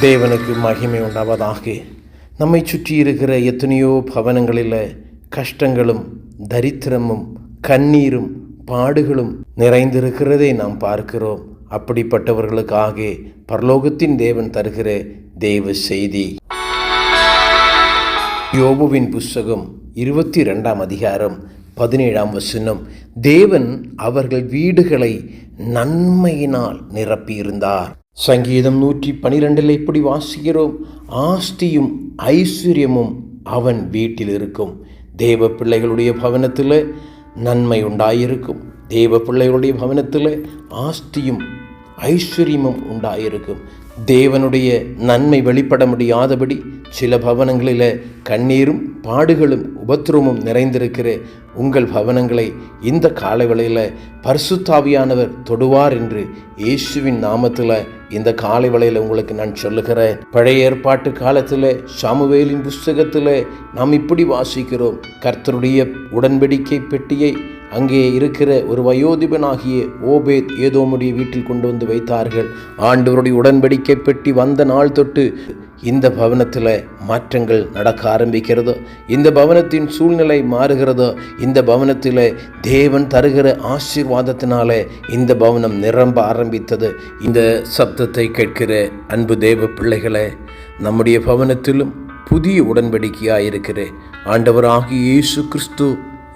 தேவனுக்கு மகிமை உண்டாவதாக. நம்மை சுற்றி இருக்கிற எத்தனையோ பவனங்களில் கஷ்டங்களும் தரித்திரமும் கண்ணீரும் பாடுகளும் நிறைந்திருக்கிறதை நாம் பார்க்கிறோம். அப்படிப்பட்டவர்களுக்காக பரலோகத்தின் தேவன் தருகிற தேவ செய்தி. யோபுவின் புஸ்தகம் இருபத்தி ரெண்டாம் அதிகாரம் பதினேழாம் வசனம். தேவன் அவர்கள் வீடுகளை நன்மையினால் நிரப்பியிருந்தார். சங்கீதம் நூற்றி பனிரெண்டில் இப்படி வாசிக்கிறோம். ஆஸ்தியும் ஐஸ்வர்யமும் அவன் வீட்டில் இருக்கும். தேவ பிள்ளைகளுடைய பவனத்தில் நன்மை உண்டாயிருக்கும். ஐஸ்வர்யமும் உண்டாயிருக்கும் தேவனுடைய நன்மை வெளிப்பட முடியாதபடி சில பவனங்களில் கண்ணீரும் பாடுகளும் உபத்திரமும் நிறைந்திருக்கிற உங்கள் பவனங்களை இந்த காலவேளையில் பரிசுத்தாவியானவர் தொடுவார் என்று இயேசுவின் நாமத்தில் இந்த காலை உங்களுக்கு நான் சொல்லுகிறேன். பழைய ஏற்பாட்டு காலத்தில் சாமுவேலின் புஸ்தகத்தில் நாம் இப்படி வாசிக்கிறோம். கர்த்தருடைய உடன்படிக்கை பெட்டியை அங்கே இருக்கிற ஒரு வயோதிபனாகிய ஓபேத் ஏதோமுடைய வீட்டில் கொண்டு வந்து வைத்தார்கள். ஆண்டவருடைய உடன்படிக்கை பெட்டி வந்த நாள் தொட்டு இந்த பவனத்தில் மாற்றங்கள் நடக்க ஆரம்பிக்கிறதோ. இந்த பவனத்தின் சூழ்நிலை மாறுகிறதோ இந்த பவனத்தில் தேவன் தருகிற ஆசீர்வாதத்தினால இந்த பவனம் நிரம்ப ஆரம்பித்தது. இந்த சப்தத்தை கேட்கிற அன்பு தேவ பிள்ளைகளை நம்முடைய பவனத்திலும் புதிய உடன்படிக்கையாக இருக்கிற ஆண்டவராகிய இயேசு கிறிஸ்து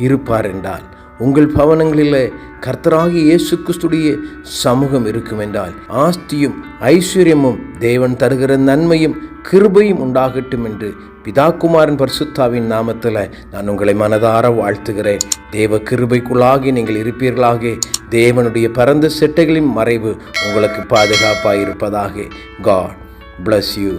இருப்பார் என்றால் உங்கள் பவனங்களில் கர்த்தராகிய இயேசு கிறிஸ்துடைய சமூகம் இருக்கும் என்றால் ஆஸ்தியும் ஐஸ்வர்யமும் தேவன் தருகிற நன்மையும் கிருபையும் உண்டாகட்டும் என்று பிதாக்குமாரன் பரிசுத்தாவின் நாமத்தில் நான் உங்களை மனதார வாழ்த்துகிறேன். தேவ கிருபைக்குள்ளாகி நீங்கள் இருப்பீர்களாக. தேவனுடைய பரந்த செட்டைகளின் மறைவு உங்களுக்கு பாதுகாப்பாக இருப்பதாக காட் பிளஸ் யூ